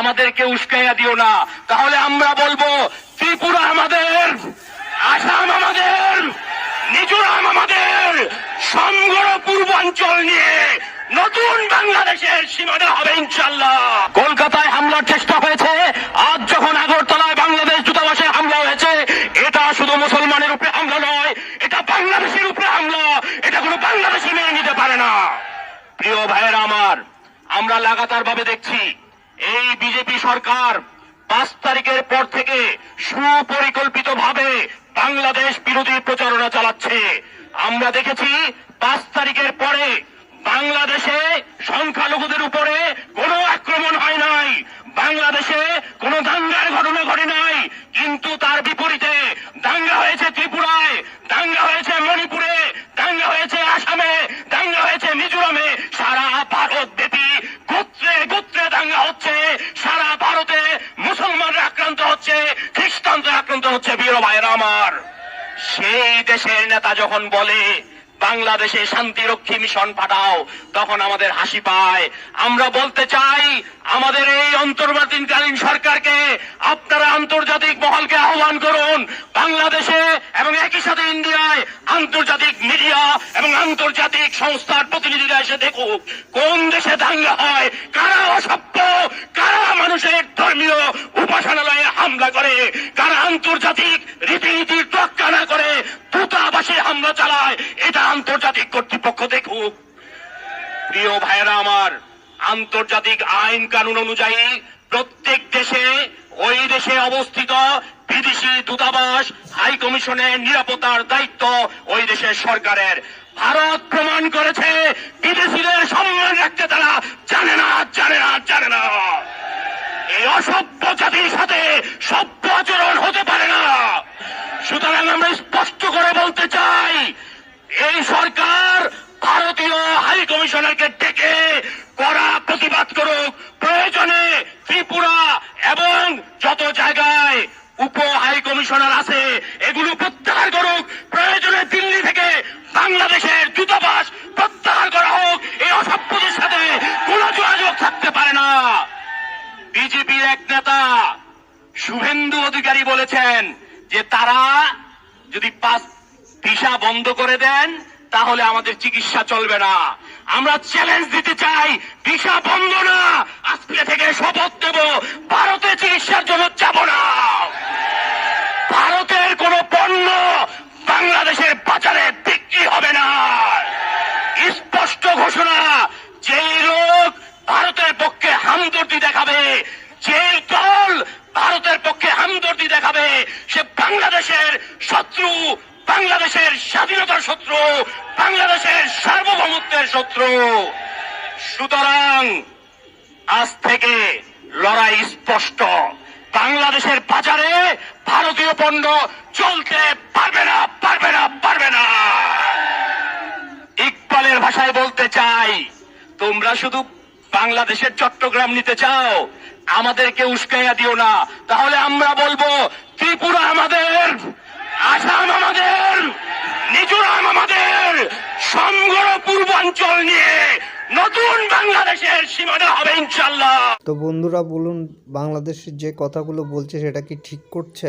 আমাদেরকে উস্কাইয়া দিও না। তাহলে আমরা বলব, ত্রিপুরা আমাদের, আসাম আমাদের, মিজোরাম আমাদের সমগ্র পূর্বাঞ্চল নিয়ে নতুন বাংলাদেশের সীমানা হবে ইনশাল্লাহ কলকাতায় হামলার চেষ্টা হয়েছে। আজ যখন আগরতলায় বাংলাদেশ দূতাবাসে হামলা হয়েছে, এটা শুধু মুসলমানের উপরে হামলা নয়, এটা বাংলাদেশের উপরে হামলা। এটা কোনো বাংলাদেশি মেনে নিতে পারে না। প্রিয় ভাইয়েরা আমার, আমরা লাগাতার ভাবে দেখছি এই বিজেপি সরকার পাঁচ তারিখের পর থেকে সুপরিকল্পিত ভাবে বাংলাদেশ বিরোধী প্রচারণা চালাচ্ছে। আমরা দেখেছি পাঁচ তারিখের পরে বাংলাদেশে সংখ্যালঘুদের উপরে কোনো আক্রমণ হয় নাই। বাংলাদেশে কোনো দাঙ্গার ঘটনা ঘটে নাই কিন্তু তার বিপরীতে দাঙ্গা হয়েছে ত্রিপুরায় দাঙ্গা হয়েছে মণিপুরে দাঙ্গা হয়েছে আসামে দাঙ্গা হয়েছে মিজোরামে সারা ভারত ব্যাপী গোত্রে গোত্রে দাঙ্গা হচ্ছে সারা ভারতে মুসলমানরা আক্রান্ত হচ্ছে খ্রিস্টানরা আক্রান্ত হচ্ছে আমার। সেই দেশের নেতা যখন বলে, বাংলাদেশে শান্তিরক্ষী মিশন পাঠাও, তখন আমাদের হাসি পায়। আমরা বলতে চাই, আমাদের এই অন্তর্বর্তীকালীন সরকারকে আপনারা আন্তর্জাতিক মহলকে আহ্বান করুন। বাংলাদেশে এবং একই সাথে ইন্ডিয়ায় আন্তর্জাতিক মিডিয়া এবং আন্তর্জাতিক সংস্থার প্রতিনিধিরা এসে দেখুক, কোন দেশে দাঙ্গা হয় কারা অসভ্য কারা মানুষের ধর্মীয় উপাসনালয়ে হামলা করে কারা আন্তর্জাতিক রীতিনীতির তোয়াক্কা না করে দূতাবাসে হামলা চালায়, এটা আন্তর্জাতিক কর্তৃপক্ষ দেখুক। প্রিয় ভাইয়েরা আমার, আন্তর্জাতিক আইন কানুন অনুযায়ী প্রত্যেক দেশে, ওই দেশে অবস্থিত বিদেশি দূতাবাস, হাই কমিশনের নিরাপত্তার দায়িত্ব ওই দেশের সরকারের। ভারত প্রমাণ করেছে, বিদেশিদের সম্মান রাখতে তারা জানে না জানে না জানে না। এই অসভ্য জাতির সাথে সভ্য আচরণ হতে পারে না সুতরাং আমরা স্পষ্ট করে বলতে চাই এই সরকার ভারতীয় হাই কমিশনারকে ডেকে কড়া প্রতিবাদ করুক। প্রয়োজনে ত্রিপুরা এবং যত জায়গায় উপ হাই কমিশনার আছে, এগুলো প্রত্যাহার করুক। প্রয়োজনে দিল্লি থেকে বাংলাদেশের দূতাবাস প্রত্যাহার করা হোক। এই অসভ্যদের সাথে কোনো যোগাযোগ থাকতে পারে না। বিজেপির এক নেতা শুভেন্দু অধিকারী বলেছেন যে তারা যদি পাস ভিসা বন্ধ করে দেন, তাহলে আমাদের চিকিৎসা চলবে না। আমরা চ্যালেঞ্জ দিতে চাই, ভিসা বন্ধ না, আজকে থেকে শপথ দেব ভারতে চিকিৎসার জন্য যাব না। ভারতের কোন পণ্য বাংলাদেশের বাজারে বিক্রি হবে না। স্পষ্ট ঘোষণা যে লোক ভারতের পক্ষে হামদর্দি দেখাবে যে দল ভারতের পক্ষে হামদর্দি দেখাবে, সে বাংলাদেশের শত্রু বাংলাদেশের স্বাধীনতার শত্রু, বাংলাদেশের সার্বভৌমত্বের শত্রু। সুতরাং আজ থেকে লড়াই স্পষ্ট। বাংলাদেশের বাজারে ভারতীয় পণ্য চলতে পারবে না পারবে না পারবে না। ইকবালের ভাষায় বলতে চাই, তোমরা শুধু বাংলাদেশের চট্টগ্রাম নিতে চাও, আমাদেরকে উস্কাইয়া দিও না। তাহলে আমরা বলব, ত্রিপুরা আমাদের, আসাম আমাদের মিজোরাম আমাদের সমগ্র পূর্বাঞ্চল নিয়ে নতুন বাংলাদেশের সীমানা হবে ইনশাল্লাহ তো বন্ধুরা, বলুন, বাংলাদেশের যে কথাগুলো বলছে, সেটা কি ঠিক করছে?